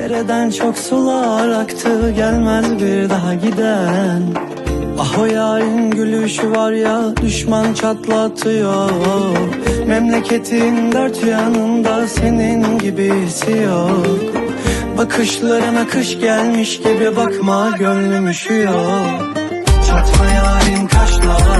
Dereden çok sular aktı gelmez bir daha giden. Ah o yarın gülüşü var ya düşman çatlatıyor. Memleketin dört yanında senin gibisi yok. Bakışlarına kış gelmiş gibi bakma gönlüm üşüyor. Çatma yarın kaşların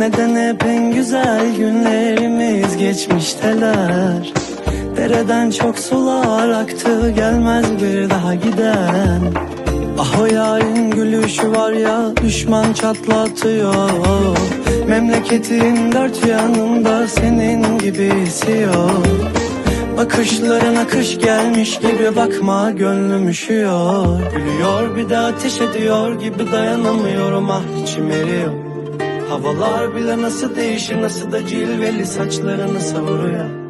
Neden hep en güzel günlerimiz geçmişteler? Dereden çok sular aktı gelmez bir daha giden. Ah o yarın gülüşü var ya düşman çatlatıyor. Memleketin dört yanında senin gibisi yok. Bakışlarına kış gelmiş gibi bakma gönlüm üşüyor. Gülüyor bir de ateş ediyor gibi dayanamıyorum ah içim eriyor Havalar bile nasıl değişir nasıl da cilveli saçlarını savuruyor